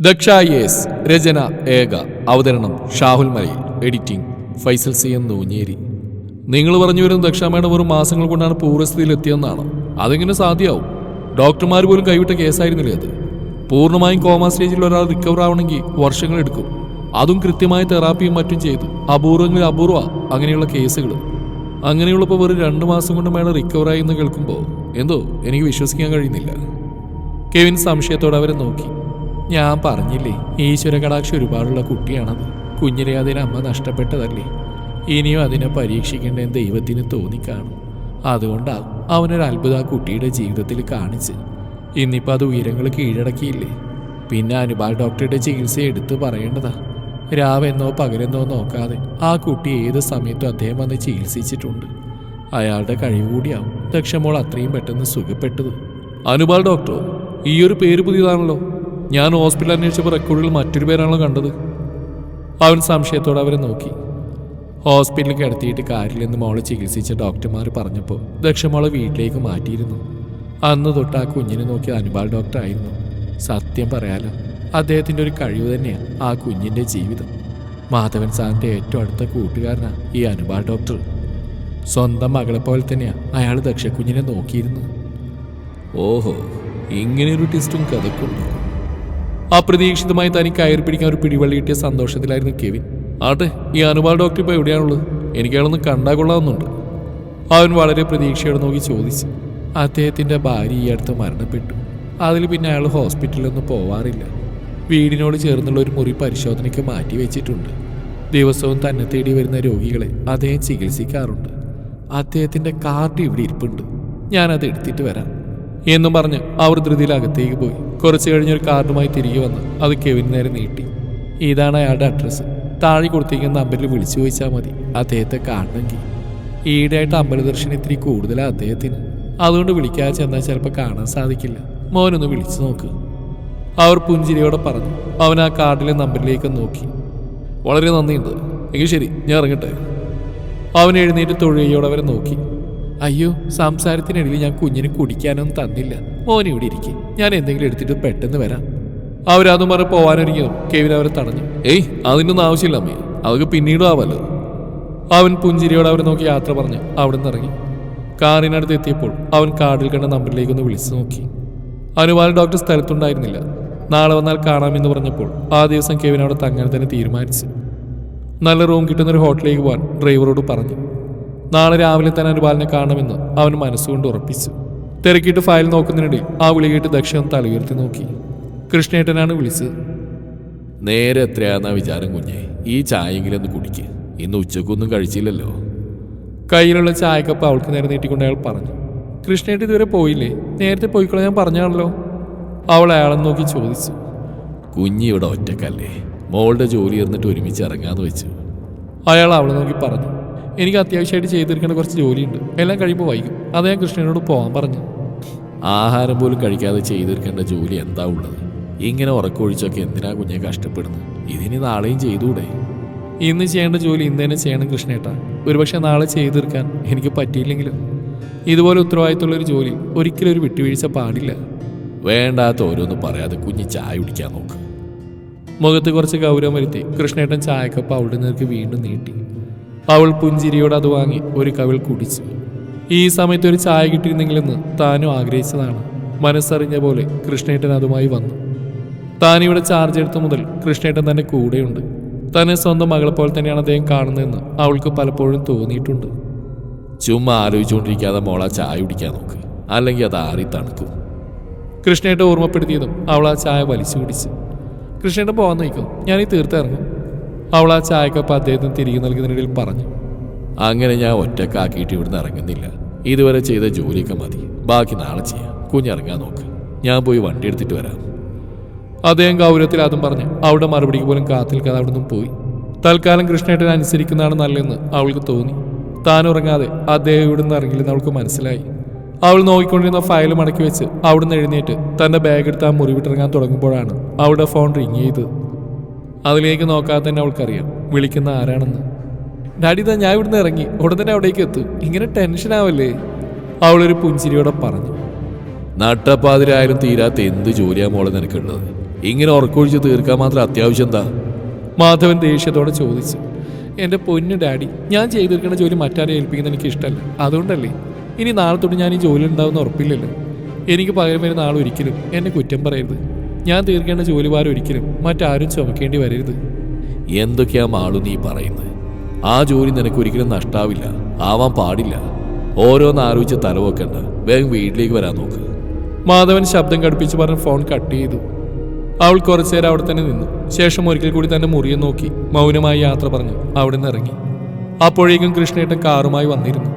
Daksha yes രചന ഏക അവതരണം Shahul Malayil editing Faisal C M Noonjeri. നിങ്ങൾ പറഞ്ഞു വരുന്ന ദക്ഷാമയുടെ വെറും മാസങ്ങൾ കൊണ്ടാണ് പൂർവസ്ഥിതിയിൽ എത്തിയെന്നാണ്. അതെങ്ങനെ സാധ്യമാവും ഡോക്ടർമാർ പോലും കൈവിട്ട കേസായിരുന്നില്ലേ അത്? പൂർണമായും കോമ സ്റ്റേജിൽ ഒരാൾ റിക്കവർ ആവണമെങ്കിൽ വർഷങ്ങളെടുക്കും അതും കൃത്യമായ തെറാപ്പിയും മറ്റും ചെയ്ത്. അപൂർവങ്ങളിൽ അപൂർവ അങ്ങനെയുള്ള കേസുകൾ. അങ്ങനെയുള്ളപ്പോൾ വെറും രണ്ട് മാസം കൊണ്ട് മേഡം റിക്കവറായി എന്ന് കേൾക്കുമ്പോൾ എന്തോ എനിക്ക് വിശ്വസിക്കാൻ കഴിയുന്നില്ല. കെവിൻ സംശയത്തോടെ അവരെ നോക്കി. ഞാൻ പറഞ്ഞില്ലേ ഈശ്വര കടാക്ഷ ഒരുപാടുള്ള കുട്ടിയാണത്. കുഞ്ഞിലെ അതിന് അമ്മ നഷ്ടപ്പെട്ടതല്ലേ. ഇനിയും അതിനെ പരീക്ഷിക്കേണ്ട ദൈവത്തിന് തോന്നിക്കാണും. അതുകൊണ്ടാവും അവനൊരു അത്ഭുത കുട്ടിയുടെ ജീവിതത്തിൽ കാണിച്ച്. ഇന്നിപ്പോൾ അത് ഉയരങ്ങൾ കീഴടക്കിയില്ലേ. പിന്നെ അനുഭാ ഡോക്ടറുടെ ചികിത്സ എടുത്തു പറയേണ്ടതാ. രാവെന്നോ പകലെന്നോ നോക്കാതെ ആ കുട്ടി ഏത് സമയത്തും അദ്ദേഹം വന്ന് ചികിത്സിച്ചിട്ടുണ്ട്. അയാളുടെ കഴിവ് കൂടിയാവും. ദക്ഷമോൾ അത്രയും പെട്ടെന്ന് സുഖപ്പെട്ടത്. അനുബാൽ ഡോക്ടറോ ഈ ഒരു പേര് പുതിയതാണല്ലോ. ഞാൻ ഹോസ്പിറ്റൽ അന്വേഷിച്ചപ്പോൾ റെക്കോർഡിൽ മറ്റൊരു പേരാണല്ലോ കണ്ടത്. അവൻ സംശയത്തോടെ അവരെ നോക്കി. ഹോസ്പിറ്റലിൽ കിടത്തിയിട്ട് കാര്യമില്ലെന്ന് മോളെ ചികിത്സിച്ച ഡോക്ടർമാർ പറഞ്ഞപ്പോൾ ദക്ഷമോളെ വീട്ടിലേക്ക് മാറ്റിയിരുന്നു. അന്ന് തൊട്ട് ആ കുഞ്ഞിനെ അനുപാൽ ഡോക്ടർ ആയിരുന്നു. സത്യം പറയാലോ അദ്ദേഹത്തിന്റെ ഒരു കഴിവ് തന്നെയാണ് ആ കുഞ്ഞിന്റെ ജീവിതം. മാധവൻ സാറിന്റെ ഏറ്റവും അടുത്ത കൂട്ടുകാരനാണ് ഈ അനുപാൽ ഡോക്ടർ സ്വന്തം മകളെ പോലെ തന്നെയാണ് അയാൾ ദക്ഷക്കുഞ്ഞിനെ നോക്കിയിരുന്നു ഓഹോ ഇങ്ങനെയൊരു ടെസ്റ്റും കഥക്കുണ്ടോ? അപ്രതീക്ഷിതമായി തനിക്ക് കയറി പിടിക്കാൻ ഒരു പിടിവള്ളി കിട്ടിയ സന്തോഷത്തിലായിരുന്നു കെവിൻ. ആട്ടെ ഈ അനുബാൾ ഡോക്ടർ ഇപ്പോൾ എവിടെയാണുള്ളത്? എനിക്ക് അയാളൊന്ന് കണ്ടാ കൊള്ളാവുന്നുണ്ട്. അവൻ വളരെ പ്രതീക്ഷയോടെ നോക്കി ചോദിച്ചു. അദ്ദേഹത്തിന്റെ ഭാര്യ ഈ അടുത്ത് മരണപ്പെട്ടു. അതിൽ പിന്നെ അയാൾ ഹോസ്പിറ്റലിലൊന്നും പോവാറില്ല. വീടിനോട് ചേർന്നുള്ള ഒരു മുറി പരിശോധനയ്ക്ക് മാറ്റി വെച്ചിട്ടുണ്ട്. ദിവസവും തന്നെ തേടി വരുന്ന രോഗികളെ അദ്ദേഹം ചികിത്സിക്കാറുണ്ട്. അദ്ദേഹത്തിന്റെ കാർഡ് ഇവിടെ ഇരിപ്പുണ്ട്. ഞാനത് എടുത്തിട്ട് വരാം. എന്നും പറഞ്ഞ് അവർ ധൃതിയിൽ അകത്തേക്ക് പോയി. കുറച്ച് കഴിഞ്ഞൊരു കാർഡുമായി തിരികെ വന്ന് അത് കെവിന് നേരെ നീട്ടി. ഇതാണ് അയാളുടെ അഡ്രസ്സ് താഴെ കൊടുത്തിരിക്കുന്ന നമ്പറിൽ വിളിച്ചു ചോദിച്ചാൽ മതി. അദ്ദേഹത്തെ കാണണമെങ്കിൽ. ഈയിടെയായിട്ട് അമ്പലദർശനം ഇത്തിരി കൂടുതലാണ് അദ്ദേഹത്തിന്. അതുകൊണ്ട് വിളിക്കാതെ ചെന്നാൽ ചിലപ്പോൾ കാണാൻ സാധിക്കില്ല. മോനൊന്ന് വിളിച്ചു നോക്ക്. അവർ പുഞ്ചിരിയോടെ പറഞ്ഞു. അവൻ ആ കാർഡിലെ നമ്പറിലേക്ക് നോക്കി. വളരെ നന്ദിയുണ്ട്. എങ്കിൽ ശരി ഞാൻ ഇറങ്ങട്ടെ. അവൻ എഴുന്നേറ്റ് തൊഴിലോടെ അവരെ നോക്കി. അയ്യോ സംസാരത്തിനിടയിൽ ഞാൻ കുഞ്ഞിന് കുടിക്കാനൊന്നും തന്നില്ല. മോൻ ഇവിടെ ഇരിക്കും. ഞാൻ എന്തെങ്കിലും എടുത്തിട്ട് പെട്ടെന്ന് വരാം. അവരതും പറഞ്ഞ് പോവാനൊരുങ്ങിയതും കെവിൻ അവരെ തടഞ്ഞു. ഏയ് അതിനൊന്നും ആവശ്യമില്ല അമ്മേ. അതൊക്കെ പിന്നീടും ആവല്ലോ അവൻ പുഞ്ചിരിയോട് അവരെ നോക്കി യാത്ര പറഞ്ഞ് അവിടെ നിന്ന് ഇറങ്ങി. കാറിനടുത്ത് എത്തിയപ്പോൾ അവൻ കാർഡിൽ കണ്ട നമ്പറിലേക്ക് ഒന്ന് വിളിച്ചു നോക്കി. അനുവാദ ഡോക്ടർ സ്ഥലത്തുണ്ടായിരുന്നില്ല. നാളെ വന്നാൽ കാണാമെന്ന് പറഞ്ഞപ്പോൾ ആ ദിവസം കെവിൻ അവിടെ തങ്ങാൻ തന്നെ തീരുമാനിച്ചു. നല്ല റൂം കിട്ടുന്ന ഒരു ഹോട്ടലിലേക്ക് പോകാൻ ഡ്രൈവറോട് പറഞ്ഞു. നാളെ രാവിലെ തന്നെ ഒരു അനുപാലിനെ കാണുമെന്ന് അവൻ മനസ്സുകൊണ്ട് ഉറപ്പിച്ചു. തിരക്കിയിട്ട് ഫയൽ നോക്കുന്നതിനിടയിൽ ആ വിളി കേട്ട് ദക്ഷൻ തല ഉയർത്തി നോക്കി. കൃഷ്ണേട്ടനാണ് വിളിച്ചത്. നേരെ എത്രയാന്നാ വിചാരം കുഞ്ഞെ? ഈ ചായയെങ്കിലും ഒന്ന് കുടിക്ക്. ഇന്ന് ഉച്ചക്കൊന്നും കഴിച്ചില്ലല്ലോ. കയ്യിലുള്ള ചായക്കപ്പ് അവൾക്ക് നേരെ നീട്ടിക്കൊണ്ട് അയാൾ പറഞ്ഞു. കൃഷ്ണേട്ട് ഇതുവരെ പോയില്ലേ? നേരത്തെ പോയിക്കോളെ ഞാൻ പറഞ്ഞാണല്ലോ. അവൾ അയാളെ നോക്കി ചോദിച്ചു. കുഞ്ഞി ഇവിടെ ഒറ്റക്കല്ലേ? മോളുടെ ജോലി ഇരുന്നിട്ട് ഒരുമിച്ച് ഇറങ്ങാന്ന് വെച്ചു. അയാൾ അവളെ നോക്കി പറഞ്ഞു. എനിക്ക് അത്യാവശ്യമായിട്ട് ചെയ്തു തീർക്കേണ്ട കുറച്ച് ജോലിയുണ്ട്. എല്ലാം കഴിയുമ്പോൾ വൈകും. അത് ഞാൻ കൃഷ്ണനോട് പോകാൻ പറഞ്ഞു ആഹാരം പോലും കഴിക്കാതെ ചെയ്തു തീർക്കേണ്ട ജോലി എന്താ ഉള്ളത്? ഇങ്ങനെ ഉറക്കൊഴിച്ചൊക്കെ എന്തിനാ കുഞ്ഞെ കഷ്ടപ്പെടുന്നത്? ഇതിനി നാളെയും ചെയ്തുകൂടെ ഇന്ന് ചെയ്യേണ്ട ജോലി ഇന്ന് തന്നെ ചെയ്യണം കൃഷ്ണേട്ട. ഒരുപക്ഷെ നാളെ ചെയ്തു തീർക്കാൻ എനിക്ക് പറ്റിയില്ലെങ്കിലും ഇതുപോലെ ഉത്തരവാദിത്തമുള്ള ഒരു ജോലി ഒരിക്കലും ഒരു വിട്ടുവീഴ്ച പാടില്ല. വേണ്ടാത്ത ഓരോന്നും പറയാതെ കുഞ്ഞ് ചായ കുടിക്കാൻ നോക്ക്. മുഖത്ത് കുറച്ച് ഗൗരവം വരുത്തി കൃഷ്ണേട്ടൻ ചായക്കപ്പ് അവിടെ നിന്നേക്ക് വീണ്ടും നീട്ടി. അവൾ പുഞ്ചിരിയോട് അത് വാങ്ങി ഒരു കവിൾ കുടിച്ചു. ഈ സമയത്ത് ഒരു ചായ കിട്ടിയിരുന്നെങ്കിലെന്ന് താനും ആഗ്രഹിച്ചതാണ്. മനസ്സറിഞ്ഞ പോലെ കൃഷ്ണേട്ടൻ അതുമായി വന്നു. താനിവിടെ ചാർജ് എടുത്ത മുതൽ കൃഷ്ണേട്ടൻ തന്നെ കൂടെയുണ്ട്. തന്നെ സ്വന്തം മകളെ പോലെ തന്നെയാണ് അദ്ദേഹം കാണുന്നതെന്ന് അവൾക്ക് പലപ്പോഴും തോന്നിയിട്ടുണ്ട്. ചുമ്മാ ആലോചിച്ചുകൊണ്ടിരിക്കാതെ മോള ചായ കുടിക്കാൻ നോക്ക്. അല്ലെങ്കിൽ അത് ആറി തണുക്കും. കൃഷ്ണേട്ട ഓർമ്മപ്പെടുത്തിയതും അവൾ ആ ചായ വലിച്ചു കുടിച്ച്. കൃഷ്ണേട്ടൻ പോകാൻ നോക്കും ഞാൻ ഈ തീർത്തിറങ്ങും അവൾ ആ ചായക്കപ്പ് അദ്ദേഹത്തിന് തിരികെ നൽകുന്നതിനിടയിൽ പറഞ്ഞു അങ്ങനെ ഞാൻ ഒറ്റക്കാക്കിയിട്ട് ഇവിടുന്ന് ഇറങ്ങുന്നില്ല. ഇതുവരെ ചെയ്ത ജോലിയൊക്കെ മതി. ബാക്കി നാളെ ചെയ്യാം. കുഞ്ഞിറങ്ങാൻ നോക്ക്. ഞാൻ പോയി വണ്ടി എടുത്തിട്ട് വരാം. അദ്ദേഹം ഗൗരവത്തിൽ അതും പറഞ്ഞു അവിടെ മറുപടിക്ക് പോലും കാത്തിൽക്കാതെ അവിടെ നിന്നും പോയി. തൽക്കാലം കൃഷ്ണേട്ടൻ അനുസരിക്കുന്നതാണ് നല്ലതെന്ന് അവൾക്ക് തോന്നി. താൻ ഉറങ്ങാതെ അദ്ദേഹം ഇവിടുന്ന് ഇറങ്ങില്ലെന്ന് അവൾക്ക് മനസ്സിലായി. അവൾ നോക്കിക്കൊണ്ടിരുന്ന ഫയൽ മടക്കി വെച്ച് അവിടുന്ന് എഴുന്നേറ്റ് തന്റെ ബാഗ് എടുത്ത് ആ മുറിവിട്ടിറങ്ങാൻ തുടങ്ങുമ്പോഴാണ് അവളുടെ ഫോൺ റിങ് ചെയ്തത്. അതിലേക്ക് നോക്കാതെ തന്നെ അവൾക്കറിയാം വിളിക്കുന്ന ആരാണെന്ന്. ഡാഡി ഇതാ ഞാൻ ഇവിടുന്ന് ഇറങ്ങി. ഉടൻ തന്നെ അവിടേക്ക് എത്തും. ഇങ്ങനെ ടെൻഷൻ ആവല്ലേ? അവളൊരു പുഞ്ചിരിയോടെ പറഞ്ഞു. നട്ടപ്പാതിരായാലും തീരാത്ത എന്ത് ജോലിയാ മോളെ നിനക്കുള്ളത്? ഇങ്ങനെ ഉറക്കൊഴിച്ച് തീർക്കാൻ മാത്രം അത്യാവശ്യം എന്താ? മാധവൻ ദേഷ്യത്തോടെ ചോദിച്ചു. എന്റെ പൊന്നു ഡാഡി ഞാൻ ചെയ്തെടുക്കുന്ന ജോലി മറ്റാരെ ഏൽപ്പിക്കുന്നത് എനിക്ക് ഇഷ്ടമല്ല അതുകൊണ്ടല്ലേ? ഇനി നാളെ തൊട്ട് ഞാൻ ഈ ജോലി ഉണ്ടാവുന്ന ഉറപ്പില്ലല്ലോ. എനിക്ക് പകരം വരുന്ന ആളൊരിക്കലും എന്നെ കുറ്റം പറയരുത്. ഞാൻ തീർക്കേണ്ട ജോലി ഭാരം ഒരിക്കലും മറ്റാരും ചുമക്കേണ്ടി വരരുത്. എന്തൊക്കെയാ മാളു നീ പറയുന്നത്? ആ ജോലി നിനക്ക് ഒരിക്കലും നഷ്ടാവില്ല ആവാൻ പാടില്ല. ഓരോന്ന് ആലോചിച്ച് തലവെക്കണ്ട. വേഗം വീട്ടിലേക്ക് വരാൻ നോക്ക്. മാധവൻ ശബ്ദം കടുപ്പിച്ച് പറഞ്ഞ് ഫോൺ കട്ട് ചെയ്തു. അവൾ കുറച്ചേരം അവിടെ തന്നെ നിന്നു. ശേഷം ഒരിക്കൽ കൂടി തന്റെ മുറിയെ നോക്കി മൗനമായി യാത്ര പറഞ്ഞു. അവിടെ നിന്ന് ഇറങ്ങി. അപ്പോഴേക്കും കൃഷ്ണേട്ടൻ കാറുമായി വന്നിരുന്നു.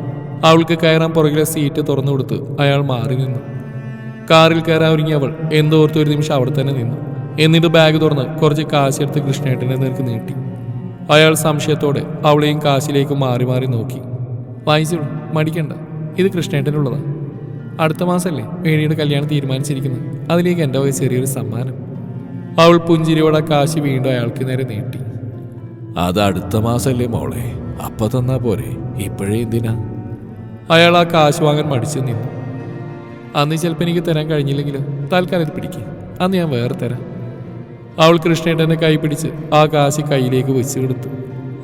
അവൾക്ക് കയറാൻ പുറകിലെ സീറ്റ് തുറന്നു കൊടുത്ത് അയാൾ മാറി നിന്നു. കാറിൽ കയറാൻ ഒരുങ്ങി അവൾ എന്തോർത്ത് ഒരു നിമിഷം അവിടെ തന്നെ നിന്നു. എന്നിട്ട് ബാഗ് തുറന്ന് കുറച്ച് കാശെടുത്ത് കൃഷ്ണേട്ടനെ നേർക്ക് നീട്ടി. അയാൾ സംശയത്തോടെ അവളെയും കാശിലേക്ക് മാറി മാറി നോക്കി. വായിച്ചോളൂ മടിക്കണ്ട. ഇത് കൃഷ്ണേട്ടനുള്ളതാണ് അടുത്ത മാസമല്ലേ വേണിയുടെ കല്യാണം തീരുമാനിച്ചിരിക്കുന്നത്. അതിലേക്ക് എന്റെ വക ചെറിയൊരു സമ്മാനം. അവൾ പുഞ്ചിരിയോടെ കാശ് വീണ്ടും അയാൾക്ക് നേരെ നീട്ടി. അത് അടുത്ത മാസമല്ലേ മോളെ. അപ്പൊ തന്നാ പോരെ. ഇപ്പോഴേ എന്തിനാ? അയാൾ ആ കാശ് വാങ്ങാൻ മടിച്ചു നിന്നു. അന്ന് ചിലപ്പോൾ എനിക്ക് തരാൻ കഴിഞ്ഞില്ലെങ്കിലും തൽക്കാലം ഇത് പിടിക്കുക അന്ന് ഞാൻ വേറെ തരാം. അവൾ കൃഷ്ണേട്ടനെ കൈ പിടിച്ച് ആ കാശി കയ്യിലേക്ക് വെച്ച് കൊടുത്തു.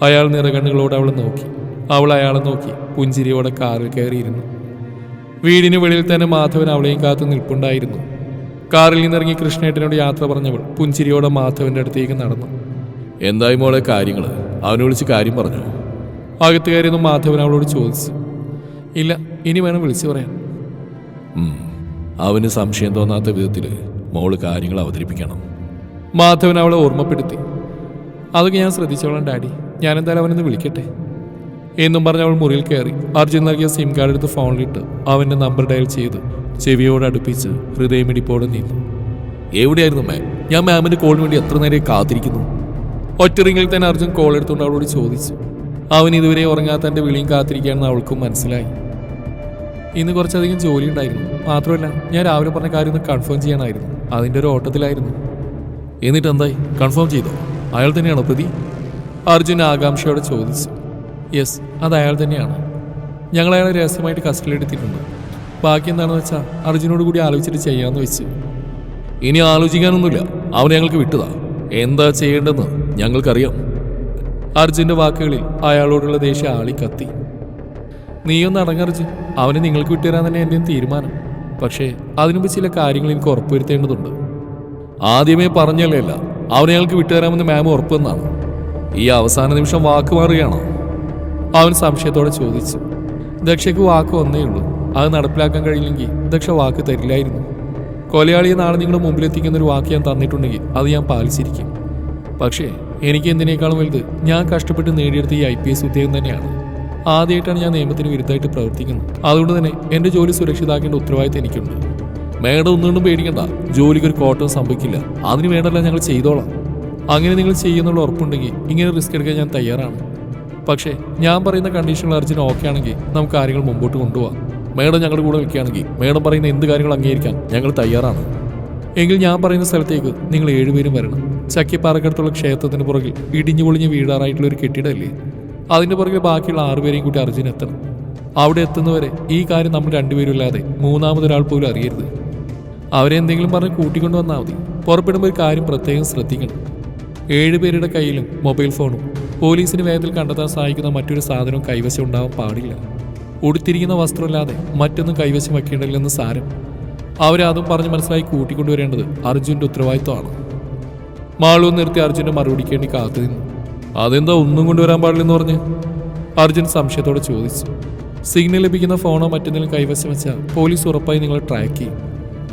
അയാൾ നിറകണ്ണുകളോട് അവളെ നോക്കി. അവൾ അയാളെ നോക്കി പുഞ്ചിരിയോടെ കാറിൽ കയറിയിരുന്നു. വീടിന് വെളിയിൽ തന്നെ മാധവൻ അവളെയും കാത്തു നിൽപ്പുണ്ടായിരുന്നു. കാറിൽ നിന്നിറങ്ങി കൃഷ്ണേട്ടനോട് യാത്ര പറഞ്ഞവൾ പുഞ്ചിരിയോടെ മാധവന്റെ അടുത്തേക്ക് നടന്നു. എന്തായി മോളെ കാര്യങ്ങൾ അവനെ വിളിച്ച് കാര്യം പറഞ്ഞു? അകത്ത് കയറിയെന്ന് മാധവൻ അവളോട് ചോദിച്ചു. ഇല്ല ഇനി വേണം വിളിച്ചു പറയാൻ. അവന് സംശയം തോന്നാത്ത വിധത്തിൽ മോൾ കാര്യങ്ങൾ അവതരിപ്പിക്കണം. മാധവൻ അവളെ ഓർമ്മപ്പെടുത്തി. അതൊക്കെ ഞാൻ ശ്രദ്ധിച്ചോളാം ഡാഡി. ഞാൻ എന്തായാലും അവനൊന്ന് വിളിക്കട്ടെ. എന്നും പറഞ്ഞ് അവൾ മുറിയിൽ കയറി. അർജുൻ നൽകിയ സിം കാർഡ് എടുത്ത് ഫോണിലിട്ട് അവന്റെ നമ്പർ ഡയൽ ചെയ്ത് ചെവിയോട് അടുപ്പിച്ച് ഹൃദയമിടിപ്പോടെ നിന്നു. എവിടെയായിരുന്നു മാം? ഞാൻ മാമിന്റെ കോളിന് വേണ്ടി എത്ര നേരം കാത്തിരിക്കുന്നു. ഒറ്റ റിങ്ങിൽ തന്നെ അർജുൻ കോൾ എടുത്തുകൊണ്ട് അവളോട് ചോദിച്ചു. അവൻ ഇതുവരെ ഉറങ്ങാത്ത എന്റെ വിളിയും കാത്തിരിക്കുകയാണെന്ന് അവൾക്കും മനസ്സിലായി. ഇന്ന് കുറച്ചധികം ജോലി ഉണ്ടായിരുന്നു മാത്രമല്ല ഞാൻ രാവിലെ പറഞ്ഞ കാര്യം ഒന്ന് കൺഫേം ചെയ്യാനായിരുന്നു. അതിന്റെ ഒരു ഓട്ടത്തിലായിരുന്നു. എന്നിട്ട് എന്തായി കൺഫേം ചെയ്തോ? അയാൾ തന്നെയാണോ പ്രതി? അർജുൻ ആകാംക്ഷയോടെ ചോദിച്ചു. യെസ് അത് അയാൾ തന്നെയാണ്. ഞങ്ങൾ അയാളെ രഹസ്യമായിട്ട് കസ്റ്റഡി എടുത്തിട്ടുണ്ട്. ബാക്കി എന്താണെന്ന് വെച്ചാൽ അർജുനോട് കൂടി ആലോചിച്ചിട്ട് ചെയ്യാമെന്ന് വെച്ച്. ഇനി ആലോചിക്കാനൊന്നുമില്ല. അവൻ ഞങ്ങൾക്ക് വിട്ടതാ. എന്താ ചെയ്യേണ്ടതെന്ന് ഞങ്ങൾക്കറിയാം. അർജുന്റെ വാക്കുകളിൽ അയാളോടുള്ള ദേഷ്യം ആളി കത്തി നീയൊന്ന് അടങ്ങറിച്ച് അവനെ നിങ്ങൾക്ക് വിട്ടുതരാൻ തന്നെ എന്റെയും തീരുമാനം. പക്ഷേ അതിനുമ്പ് ചില കാര്യങ്ങൾ എനിക്ക് ഉറപ്പുവരുത്തേണ്ടതുണ്ട്. ആദ്യമേ പറഞ്ഞല്ലേ അല്ല അവനെ ഞങ്ങൾക്ക് വിട്ടുതരാമെന്ന് മാം ഉറപ്പെന്നാണ് ഈ അവസാന നിമിഷം വാക്ക് മാറുകയാണോ? അവൻ സംശയത്തോടെ ചോദിച്ചു. ദക്ഷയ്ക്ക് വാക്ക് ഒന്നേ ഉള്ളൂ. അത് നടപ്പിലാക്കാൻ കഴിയില്ലെങ്കിൽ ദക്ഷ വാക്ക് തരില്ലായിരുന്നു. കൊലയാളിയെ നാളെ നിങ്ങളുടെ മുമ്പിലെത്തിക്കുന്ന ഒരു വാക്ക് ഞാൻ തന്നിട്ടുണ്ടെങ്കിൽ അത് ഞാൻ പാലിച്ചിരിക്കും. പക്ഷേ എനിക്ക് എന്തിനേക്കാളും വലുത് ഞാൻ കഷ്ടപ്പെട്ട് നേടിയെടുത്ത ഈ ഐ പി എസ് ഉദ്യോഗം തന്നെയാണ്. ആദ്യമായിട്ടാണ് ഞാൻ നിയമത്തിന് വിരുദ്ധമായിട്ട് പ്രവർത്തിക്കുന്നത്. അതുകൊണ്ട് തന്നെ എന്റെ ജോലി സുരക്ഷിതാക്കേണ്ട ഉത്തരവാദിത്തം എനിക്കുണ്ട്. മേഡം ഒന്നുകൊണ്ടും പേടിക്കണ്ട. ജോലിക്ക് ഒരു കോട്ടം സംഭവിക്കില്ല. അതിന് വേണ്ടല്ല ഞങ്ങൾ ചെയ്തോളാം. അങ്ങനെ നിങ്ങൾ ചെയ്യുന്നുള്ള ഉറപ്പുണ്ടെങ്കിൽ ഇങ്ങനെ റിസ്ക് എടുക്കാൻ ഞാൻ തയ്യാറാണ്. പക്ഷേ ഞാൻ പറയുന്ന കണ്ടീഷനുകൾ അർജുന ഓക്കെ ആണെങ്കിൽ നമുക്ക് കാര്യങ്ങൾ മുമ്പോട്ട് കൊണ്ടുപോകാം മേഡം ഞങ്ങളുടെ കൂടെ നിൽക്കുകയാണെങ്കിൽ മേഡം പറയുന്ന എന്ത് കാര്യങ്ങൾ അംഗീകരിക്കാൻ ഞങ്ങൾ തയ്യാറാണ്. എങ്കിൽ ഞാൻ പറയുന്ന സ്ഥലത്തേക്ക് നിങ്ങൾ ഏഴുപേരും വരണം. ചക്കിപ്പാറക്കടുത്തുള്ള ക്ഷേത്രത്തിന് പുറകിൽ ഇടിഞ്ഞു പൊളിഞ്ഞ് വീടാറായിട്ടുള്ള ഒരു കെട്ടിടമല്ലേ? അതിന്റെ പുറകിൽ ബാക്കിയുള്ള ആറുപേരെയും കൂട്ടി അർജുൻ എത്തണം. അവിടെ എത്തുന്നവരെ ഈ കാര്യം നമ്മൾ രണ്ടുപേരും ഇല്ലാതെ മൂന്നാമതൊരാൾ പോലും അറിയരുത്. അവരെ എന്തെങ്കിലും പറഞ്ഞ് കൂട്ടിക്കൊണ്ടു വന്നാൽ മതി. പുറപ്പെടുമ്പോൾ ഒരു കാര്യം പ്രത്യേകം ശ്രദ്ധിക്കണം. ഏഴുപേരുടെ കയ്യിലും മൊബൈൽ ഫോണും. പോലീസിന് വേഗത്തിൽ കണ്ടെത്താൻ സഹായിക്കുന്ന മറ്റൊരു സാധനവും കൈവശം ഉണ്ടാവാൻ പാടില്ല. ഉടുത്തിരിക്കുന്ന വസ്ത്രമില്ലാതെ മറ്റൊന്നും കൈവശം വെക്കേണ്ടതില്ലെന്ന് സാരം. അവരതും പറഞ്ഞ് മനസ്സിലായി കൂട്ടിക്കൊണ്ടുവരേണ്ടത് അർജുന്റെ ഉത്തരവാദിത്വമാണ്. മാളൂ നിർത്തി അർജുന്റെ മറുപടിക്ക് വേണ്ടി കാത്തു നിന്നു അതെന്താ ഒന്നും കൊണ്ടുവരാൻ പാടില്ലെന്ന് പറഞ്ഞ് അർജുൻ സംശയത്തോടെ ചോദിച്ചു. സിഗ്നൽ ലഭിക്കുന്ന ഫോണോ മറ്റെന്തെങ്കിലും കൈവശം വെച്ചാൽ പോലീസ് ഉറപ്പായി നിങ്ങളെ ട്രാക്ക് ചെയ്യും.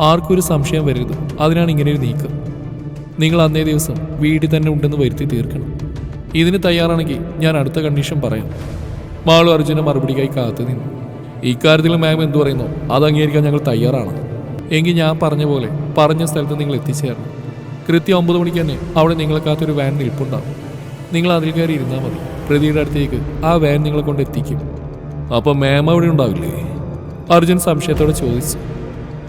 ആർക്കും ഒരു സംശയം വരരുത്. അതിനാണ് ഇങ്ങനെ ഒരു നീക്കം. നിങ്ങൾ അന്നേ ദിവസം വീട്ടിൽ തന്നെ ഉണ്ടെന്ന് വരുത്തി തീർക്കണം. ഇതിന് തയ്യാറാണെങ്കിൽ ഞാൻ അടുത്ത കണ്ടീഷൻ പറയാം. മാളു അർജുന മറുപടിക്കായി കാത്തു നിന്നു. ഇക്കാര്യത്തിൽ മാം എന്തു പറയുന്നു? അത് അംഗീകരിക്കാൻ ഞങ്ങൾ തയ്യാറാണ്. എങ്കിൽ ഞാൻ പറഞ്ഞ പോലെ പറഞ്ഞ സ്ഥലത്ത് നിങ്ങൾ എത്തിച്ചേരണം. കൃത്യം ഒമ്പത് മണിക്ക് തന്നെ അവിടെ നിങ്ങളെ കാത്തൊരു വാൻ നിൽപ്പുണ്ടാവും. നിങ്ങൾ അതിൽ കയറി ഇരുന്നാൽ മതി. പ്രതിയുടെ അടുത്തേക്ക് ആ വാൻ നിങ്ങളെ കൊണ്ട് എത്തിക്കും. അപ്പം മാം അവിടെ ഉണ്ടാവില്ലേ? അർജുൻ സംശയത്തോടെ ചോദിച്ചു.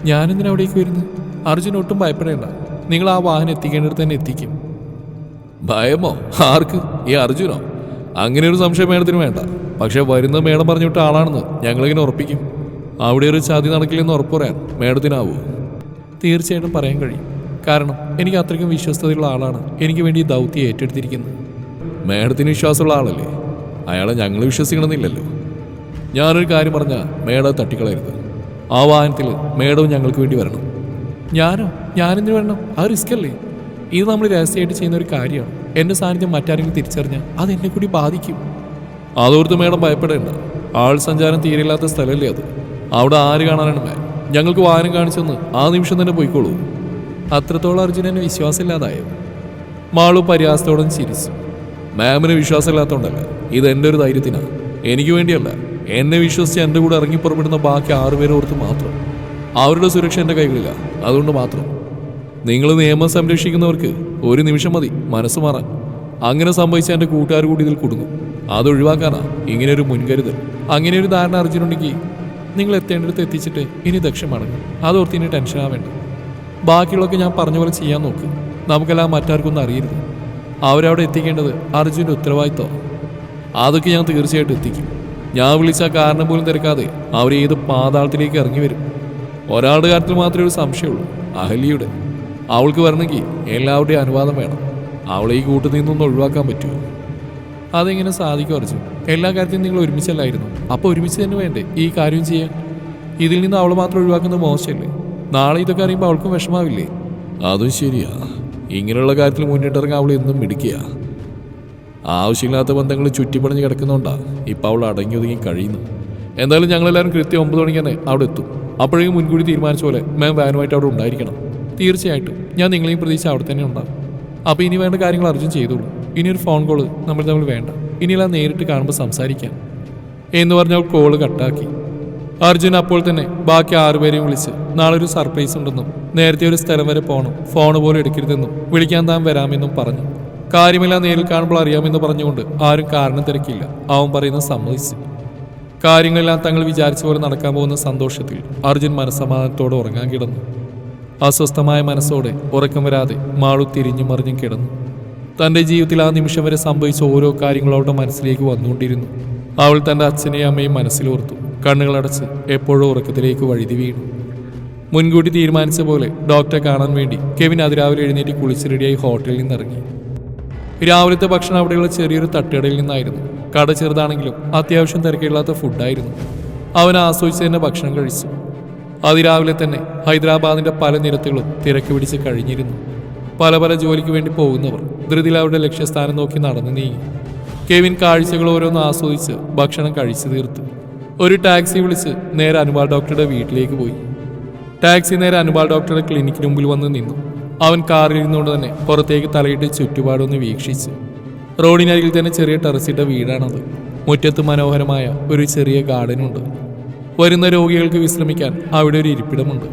ഞാനെന്തിനാ അവിടേക്ക് വരുന്നു അർജുൻ ഒട്ടും ഭയപ്പെടേണ്ട. നിങ്ങൾ ആ വാഹനം എത്തിക്കേണ്ടിടത്ത് തന്നെ എത്തിക്കും. ഭയമോ? ആർക്ക്? ഈ അർജുനോ? അങ്ങനെ ഒരു സംശയം മേഡത്തിന് വേണ്ട. പക്ഷേ വരുന്ന മേഡം പറഞ്ഞിട്ട് ആളാണെന്ന് ഞങ്ങളിങ്ങനെ ഉറപ്പിക്കും. അവിടെ ഒരു ചതി നടക്കില്ലെന്ന് ഉറപ്പ് പറയാൻ മേഡത്തിനാവൂ. തീർച്ചയായിട്ടും പറയാൻ കഴിയും. കാരണം എനിക്ക് അത്രയ്ക്കും വിശ്വസ്തതയുള്ള ആളാണ്. എനിക്ക് വേണ്ടി ദൗത്യം ഏറ്റെടുത്തിരിക്കുന്നത്. മേഡത്തിന് വിശ്വാസമുള്ള ആളല്ലേ? അയാളെ ഞങ്ങൾ വിശ്വസിക്കണമെന്നില്ലല്ലോ. ഞാനൊരു കാര്യം പറഞ്ഞാൽ മേഡം തട്ടിക്കളയരുത്. ആ വാഹനത്തിൽ മേഡവും ഞങ്ങൾക്ക് വേണ്ടി വരണം. ഞാനോ? ഞാനെന്തിനു വരണം? ആ റിസ്ക് അല്ലേ ഇത് നമ്മൾ രഹസ്യമായിട്ട് ചെയ്യുന്ന ഒരു കാര്യമാണ്. എന്റെ സാന്നിധ്യം മറ്റാരെങ്കിലും തിരിച്ചറിഞ്ഞാൽ അത് എന്നെ കൂടി ബാധിക്കും. അതോർത്ത് മേഡം ഭയപ്പെടേണ്ട. ആൾ സഞ്ചാരം തീരെയില്ലാത്ത സ്ഥലമല്ലേ അത്. അവിടെ ആര് കാണാനാണ് മാം ഞങ്ങൾക്ക് വാഹനം കാണിച്ചെന്ന് ആ നിമിഷം തന്നെ പോയിക്കോളൂ. അത്രത്തോളം അർജുനന് വിശ്വാസമില്ലാതായത്. വിശ്വാസമില്ലാതായോ മാളു പരിഹാസത്തോടെ ചിരിച്ചു. മാമിന് വിശ്വാസമില്ലാത്തതുകൊണ്ടല്ല ഇത് എന്റെ ഒരു ധൈര്യത്തിനാണ് എനിക്ക് വേണ്ടിയല്ല. എന്നെ വിശ്വസിച്ച് എന്റെ കൂടെ ഇറങ്ങി പുറപ്പെടുന്ന ബാക്കി ആറുപേരെ ഓർത്ത് മാത്രം. അവരുടെ സുരക്ഷ എന്റെ കൈകളില്ല അതുകൊണ്ട് മാത്രം. നിങ്ങൾ നിയമം സംരക്ഷിക്കുന്നവർക്ക് ഒരു നിമിഷം മതി മനസ്സ് മാറാൻ. അങ്ങനെ സംഭവിച്ച എന്റെ കൂട്ടുകാർ കൂടി ഇതിൽ കുടുങ്ങും. അത് ഒഴിവാക്കാനാ. ഇങ്ങനെ ഒരു മുൻകരുതൽ. അങ്ങനെ ഒരു ധാരണ അറിഞ്ഞിട്ടുണ്ടെങ്കിൽ നിങ്ങൾ എത്തേണ്ടടുത്ത് എത്തിച്ചിട്ട് ഇനി ദക്ഷമാണ് അതോർത്തിന് അതോർത്ത് ഇനി ടെൻഷൻ ആവേണ്ട. ബാക്കിയുള്ളതൊക്കെ ഞാൻ പറഞ്ഞ പോലെ ചെയ്യാൻ നോക്ക്. നമുക്കെല്ലാം മറ്റാർക്കൊന്നും അറിയരുത്. അവരവിടെ എത്തിക്കേണ്ടത് അർജുന്റെ ഉത്തരവാദിത്തം അതൊക്കെ ഞാൻ തീർച്ചയായിട്ടും എത്തിക്കും. ഞാൻ വിളിച്ച കാരണം പോലും തിരക്കാതെ അവർ ഏത് പാതാളത്തിലേക്ക് ഇറങ്ങി വരും. ഒരാളുടെ കാര്യത്തിൽ മാത്രമേ ഒരു സംശയമുള്ളൂ. അഹല്യയുടെ. അവൾക്ക് വരണമെങ്കിൽ എല്ലാവരുടെയും അനുവാദം വേണം. അവളെ ഈ കൂട്ടത്തിൽ നിന്നൊന്നും ഒഴിവാക്കാൻ പറ്റുമോ? അതെങ്ങനെ സാധിക്കും അർജുൻ? എല്ലാ കാര്യത്തിലും നിങ്ങൾ ഒരുമിച്ചല്ലായിരുന്നു? അപ്പോൾ ഒരുമിച്ച് തന്നെ വേണ്ടേ ഈ കാര്യം ചെയ്യാൻ? ഇതിൽ നിന്ന് അവൾ മാത്രം ഒഴിവാക്കുന്നത് മോശമല്ലേ? നാളെ ഇതൊക്കെ അറിയുമ്പോൾ അവൾക്കും വിഷമാവില്ലേ? അതും ശരിയാ. ഇങ്ങനെയുള്ള കാര്യത്തിൽ മുന്നിട്ടിറങ്ങാൻ അവൾ എന്നും മിടിക്കുക ആവശ്യമില്ലാത്ത ബന്ധങ്ങൾ ചുറ്റിപ്പണിഞ്ഞ് കിടക്കുന്നോണ്ടാ ഇപ്പം അവൾ അടങ്ങി ഒതുങ്ങി കഴിയുന്നു. എന്തായാലും ഞങ്ങളെല്ലാവരും കൃത്യം ഒമ്പത് മണിക്ക് തന്നെ അവിടെ എത്തും. അപ്പോഴേക്കും മുൻകൂടി തീരുമാനിച്ച പോലെ മാം വാനുമായിട്ട് അവിടെ ഉണ്ടായിരിക്കണം. തീർച്ചയായിട്ടും ഞാൻ നിങ്ങളെയും പ്രതീക്ഷ അവിടെ തന്നെ ഉണ്ടാകും അപ്പോൾ ഇനി വേണ്ട കാര്യങ്ങൾ അർജുൻ ചെയ്തോളൂ. ഇനി ഒരു ഫോൺ കോൾ നമ്മൾ തമ്മിൽ വേണ്ട. ഇനിയെല്ലാം നേരിട്ട് കാണുമ്പോൾ സംസാരിക്കാം. എന്ന് പറഞ്ഞവൾ കോൾ കട്ടാക്കി അർജുൻ അപ്പോൾ തന്നെ ബാക്കി ആറുപേരെയും വിളിച്ച് നാളെ ഒരു സർപ്രൈസ് ഉണ്ടെന്നും നേരത്തെ ഒരു സ്ഥലം വരെ പോകണം ഫോൺ പോലും എടുക്കരുതെന്നും വിളിക്കാൻ താൻ വരാമെന്നും പറഞ്ഞു. കാര്യമെല്ലാം നേരിൽ കാണുമ്പോൾ അറിയാമെന്ന് പറഞ്ഞുകൊണ്ട് ആരും കാരണം തിരക്കില്ല അവൻ പറയുന്ന സമ്മതിച്ചു. കാര്യങ്ങളെല്ലാം തങ്ങൾ വിചാരിച്ച പോലെ നടക്കാൻ പോകുന്ന സന്തോഷത്തിൽ അർജുൻ മനസ്സമാധാനത്തോടെ ഉറങ്ങാൻ കിടന്നു. അസ്വസ്ഥമായ മനസ്സോടെ ഉറക്കം വരാതെ മാളു തിരിഞ്ഞു മറിഞ്ഞും കിടന്നു. തന്റെ ജീവിതത്തിൽ ആ നിമിഷം വരെ സംഭവിച്ച ഓരോ കാര്യങ്ങളും അവളുടെ മനസ്സിലേക്ക് വന്നുകൊണ്ടിരുന്നു. അവൾ തന്റെ അച്ഛനെയും അമ്മയും മനസ്സിലോർത്തു. കണ്ണുകളടച്ച് എപ്പോഴും ഉറക്കത്തിലേക്ക് വഴുതി വീണു. മുൻകൂട്ടി തീരുമാനിച്ച പോലെ ഡോക്ടറെ കാണാൻ വേണ്ടി കെവിൻ അതിരാവിലെ എഴുന്നേറ്റ് കുളിച്ച് റെഡിയായി ഹോട്ടലിൽ നിന്നിറങ്ങി. രാവിലത്തെ ഭക്ഷണം അവിടെയുള്ള ചെറിയൊരു തട്ടുകടയിൽ നിന്നായിരുന്നു. കട ചെറുതാണെങ്കിലും അത്യാവശ്യം തിരക്കില്ലാത്ത ഫുഡായിരുന്നു. അവൻ ആസ്വദിച്ച് തന്നെ ഭക്ഷണം കഴിച്ചു. അതിരാവിലെ തന്നെ ഹൈദരാബാദിന്റെ പല നിരത്തുകളും തിരക്ക് പിടിച്ച് കഴിഞ്ഞിരുന്നു. പല പല ജോലിക്ക് വേണ്ടി പോകുന്നവർ ധൃതിയിൽ അവരുടെ ലക്ഷ്യസ്ഥാനം നോക്കി നടന്നു നീങ്ങി. കെവിൻ കാഴ്ചകൾ ഓരോന്ന് ആസ്വദിച്ച് ഭക്ഷണം കഴിച്ചു തീർത്തു. ഒരു ടാക്സി വിളിച്ച് നേരെ അനുപാൽ ഡോക്ടറുടെ വീട്ടിലേക്ക് പോയി. ടാക്സി നേരെ അനുപാൽ ഡോക്ടറുടെ ക്ലിനിക്കിന് മുമ്പിൽ വന്ന് നിന്നു. അവൻ കാറിൽ ഇരുന്നുകൊണ്ട് തന്നെ പുറത്തേക്ക് തലയിട്ട് ചുറ്റുപാടൊന്ന് വീക്ഷിച്ചു. റോഡിനരികിൽ തന്നെ ചെറിയ ടെറസിട്ട വീടാണത്. മുറ്റത്ത് മനോഹരമായ ഒരു ചെറിയ ഗാർഡനുണ്ട്. വരുന്ന രോഗികൾക്ക് വിശ്രമിക്കാൻ അവിടെ ഒരു ഇരിപ്പിടമുണ്ട്.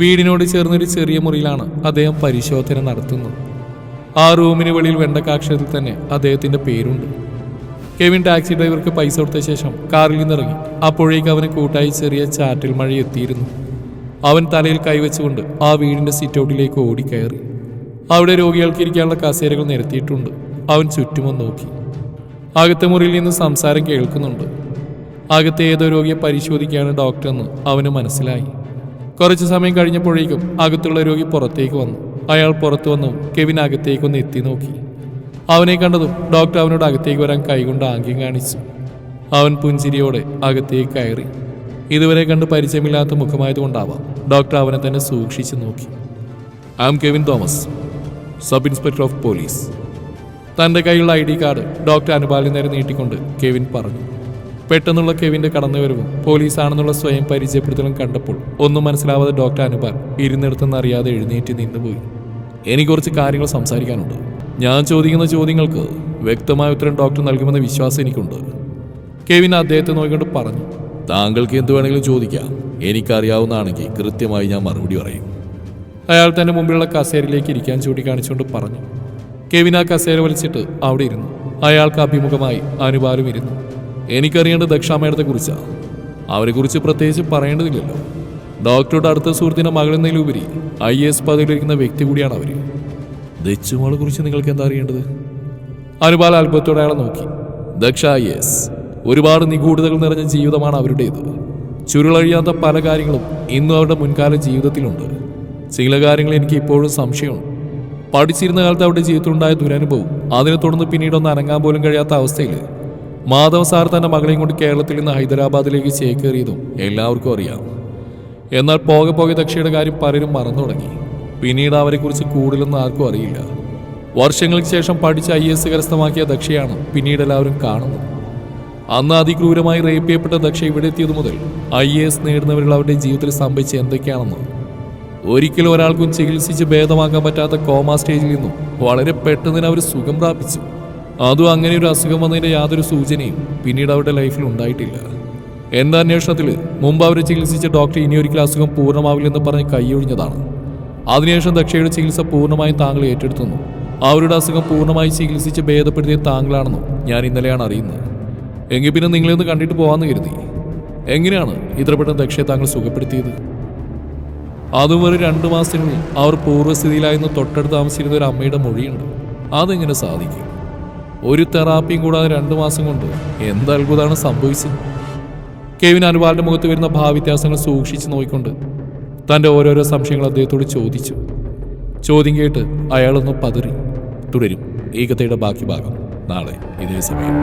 വീടിനോട് ചേർന്നൊരു ചെറിയ മുറിയിലാണ് അദ്ദേഹം പരിശോധന നടത്തുന്നത്. ആ റൂമിന് വെളിയിൽ വെണ്ടക്കാക്ഷരത്തിൽ തന്നെ അദ്ദേഹത്തിന്റെ പേരുണ്ട്. കെവിൻ ടാക്സി ഡ്രൈവർക്ക് പൈസ കൊടുത്ത ശേഷം കാറിൽ നിന്നിറങ്ങി. അപ്പോഴേക്ക് അവന് കൂട്ടായി ചെറിയ ചാറ്റൽ മഴ എത്തിയിരുന്നു. അവൻ തലയിൽ കൈവച്ചുകൊണ്ട് ആ വീടിന്റെ സിറ്റൗട്ടിലേക്ക് ഓടിക്കയറി. അവിടെ രോഗികൾക്ക് ഇരിക്കാനുള്ള കസേരകൾ നിരത്തിയിട്ടുണ്ട്. അവൻ ചുറ്റുമൊന്ന് നോക്കി. അകത്തെ മുറിയിൽ നിന്ന് സംസാരം കേൾക്കുന്നുണ്ട്. അകത്തെ ഏതോ രോഗിയെ പരിശോധിക്കുകയാണ് ഡോക്ടറെന്ന് അവന് മനസ്സിലായി. കുറച്ച് സമയം കഴിഞ്ഞപ്പോഴേക്കും അകത്തുള്ള രോഗി പുറത്തേക്ക് വന്നു. അയാൾ പുറത്തു വന്നു. കെവിൻ അകത്തേക്കൊന്ന് എത്തി നോക്കി. അവനെ കണ്ടതും ഡോക്ടർ അവനോട് അകത്തേക്ക് വരാൻ കൈകൊണ്ട് ആംഗ്യം കാണിച്ചു. അവൻ പുഞ്ചിരിയോടെ അകത്തേക്ക് കയറി. ഇതുവരെ കണ്ട് പരിചയമില്ലാത്ത മുഖമായതുകൊണ്ടാവാം ഡോക്ടർ അവനെ തന്നെ സൂക്ഷിച്ചു നോക്കി. I am Kevin Thomas sub inspector of police തന്റെ കയ്യിലുള്ള ഐ ഡി കാർഡ് ഡോക്ടർ അനുപാലിന് നേരെ നീട്ടിക്കൊണ്ട് കെവിൻ പറഞ്ഞു. പെട്ടെന്നുള്ള കെവിന്റെ കടന്നുവരവും പോലീസാണെന്നുള്ള സ്വയം പരിചയപ്പെടുത്തലും കണ്ടപ്പോൾ ഒന്നും മനസ്സിലാവാതെ ഡോക്ടർ അനുപാൽ ഇരുന്നിടത്തുനിന്ന് അറിയാതെ എഴുന്നേറ്റ് നിന്നുപോയി. എനിക്ക് കുറച്ച് കാര്യങ്ങൾ സംസാരിക്കാനുണ്ട്. ഞാൻ ചോദിക്കുന്ന ചോദ്യങ്ങൾക്ക് വ്യക്തമായ ഉത്തരം ഡോക്ടർ നൽകുമെന്ന വിശ്വാസം എനിക്കുണ്ട്. കെവിൻ അദ്ദേഹത്തെ നോക്കിക്കൊണ്ട് പറഞ്ഞു താങ്കൾക്ക് എന്ത് വേണമെങ്കിലും ചോദിക്കാം. എനിക്കറിയാവുന്നതാണെങ്കിൽ കൃത്യമായി ഞാൻ മറുപടി പറയും. അയാൾ തന്റെ മുമ്പിലുള്ള കസേരയിലേക്ക് ഇരിക്കാൻ ചൂണ്ടിക്കാണിച്ചുകൊണ്ട് പറഞ്ഞു. കെവിൻ ആ കസേര വലിച്ചിട്ട് അവിടെ ഇരുന്നു. അയാൾക്ക് അഭിമുഖമായി അനുപാലും ഇരുന്നു. എനിക്കറിയേണ്ടത് ദക്ഷാമേടത്തെ കുറിച്ചാണ് അവരെ കുറിച്ച് പ്രത്യേകിച്ച് പറയേണ്ടതില്ലല്ലോ. ഡോക്ടറുടെ അടുത്ത സുഹൃത്തിന്റെ മകളെന്നതിലുപരി ഐ എസ് പദവിയിലിരിക്കുന്ന വ്യക്തി കൂടിയാണ് അവർ ദച്ചുമോളെ കുറിച്ച് നിങ്ങൾക്ക് എന്താ അറിയേണ്ടത്? അനുപാല അത്ഭുതത്തോടെ അയാളെ നോക്കി. ദക്ഷ യെസ് ഒരുപാട് നിഗൂഢതകൾ നിറഞ്ഞ ജീവിതമാണ് അവരുടേത്. ചുരുളഴിയാത്ത പല കാര്യങ്ങളും ഇന്നും അവരുടെ മുൻകാല ജീവിതത്തിലുണ്ട്. ചില കാര്യങ്ങൾ എനിക്ക് ഇപ്പോഴും സംശയമുണ്ട്. പഠിച്ചിരുന്ന കാലത്ത് അവരുടെ ജീവിതത്തിലുണ്ടായ ദുരനുഭവം അതിനെ തുടർന്ന് പിന്നീട് അനങ്ങാൻ പോലും കഴിയാത്ത അവസ്ഥയിൽ മാധവ സാർ തന്റെ മകളെയും കൊണ്ട് കേരളത്തിൽ നിന്ന് ഹൈദരാബാദിലേക്ക് ചേക്കേറിയതും എല്ലാവർക്കും അറിയാം. എന്നാൽ പോകെ പോകെ ദക്ഷയുടെ കാര്യം പലരും മറന്നു തുടങ്ങി. പിന്നീട് അവരെക്കുറിച്ച് കൂടുതലൊന്നും ആർക്കും അറിയില്ല. വർഷങ്ങൾക്ക് ശേഷം പഠിച്ച് ഐ എസ് കരസ്ഥമാക്കിയ ദക്ഷയാണ് പിന്നീട് എല്ലാവരും കാണുന്നത്. അന്ന് അതിക്രൂരമായി റേപ്പ് ചെയ്യപ്പെട്ട ദക്ഷ ഇവിടെ എത്തിയത് മുതൽ ഐ എ എസ് നേടുന്നവരിൽ അവരുടെ ജീവിതത്തിൽ സംഭവിച്ച എന്തൊക്കെയാണെന്ന്. ഒരിക്കലും ഒരാൾക്കും ചികിത്സിച്ച് ഭേദമാക്കാൻ പറ്റാത്ത കോമ സ്റ്റേജിൽ നിന്നും വളരെ പെട്ടെന്ന് അവർ സുഖം പ്രാപിച്ചു. അതും അങ്ങനെ ഒരു അസുഖം വന്നതിന്റെ യാതൊരു സൂചനയും പിന്നീട് അവരുടെ ലൈഫിൽ ഉണ്ടായിട്ടില്ല. എന്താ അന്വേഷണത്തിൽ മുമ്പ് അവരെ ചികിത്സിച്ച ഡോക്ടർ ഇനിയൊരിക്കലും അസുഖം പൂർണമാവില്ലെന്ന് പറഞ്ഞ് കൈയൊഴിഞ്ഞതാണ്. അതിനുശേഷം ദക്ഷയുടെ ചികിത്സ പൂർണമായും താങ്കൾ ഏറ്റെടുത്തുന്നു. അവരുടെ അസുഖം പൂർണമായി ചികിത്സിച്ച് ഭേദപ്പെടുത്തിയ താങ്കളാണെന്നും ഞാൻ ഇന്നലെയാണ് അറിയുന്നത്. എങ്കിൽ പിന്നെ നിങ്ങളെ ഒന്ന് കണ്ടിട്ട് പോകാമെന്ന് കരുതി. എങ്ങനെയാണ് ഇത്ര പെട്ടെന്ന് ദക്ഷയെ താങ്കൾ സുഖപ്പെടുത്തിയത്? അതും ഒരു രണ്ടു മാസത്തിനുള്ളിൽ അവർ പൂർവസ്ഥിതിയിലായിരുന്നു തൊട്ടടുത്ത് താമസിച്ചിരുന്ന ഒരു അമ്മയുടെ മൊഴിയുണ്ട്. അതെങ്ങനെ സാധിക്കും? ഒരു തെറാപ്പിയും കൂടാതെ രണ്ടു മാസം കൊണ്ട് എന്ത് അത്ഭുതമാണ് സംഭവിച്ചത്? കെവിൻ അനുപാലിന്റെ മുഖത്ത് വരുന്ന ഭാവ്യത്യാസങ്ങൾ സൂക്ഷിച്ചു നോക്കിക്കൊണ്ട് തന്റെ ഓരോരോ സംശയങ്ങൾ അദ്ദേഹത്തോട് ചോദിച്ചു. ചോദ്യം കേട്ട് അയാളൊന്ന് പതറി. തുടരും. ഈ കഥയുടെ ബാക്കി ഭാഗം നാളെ ഇതേ സമയം.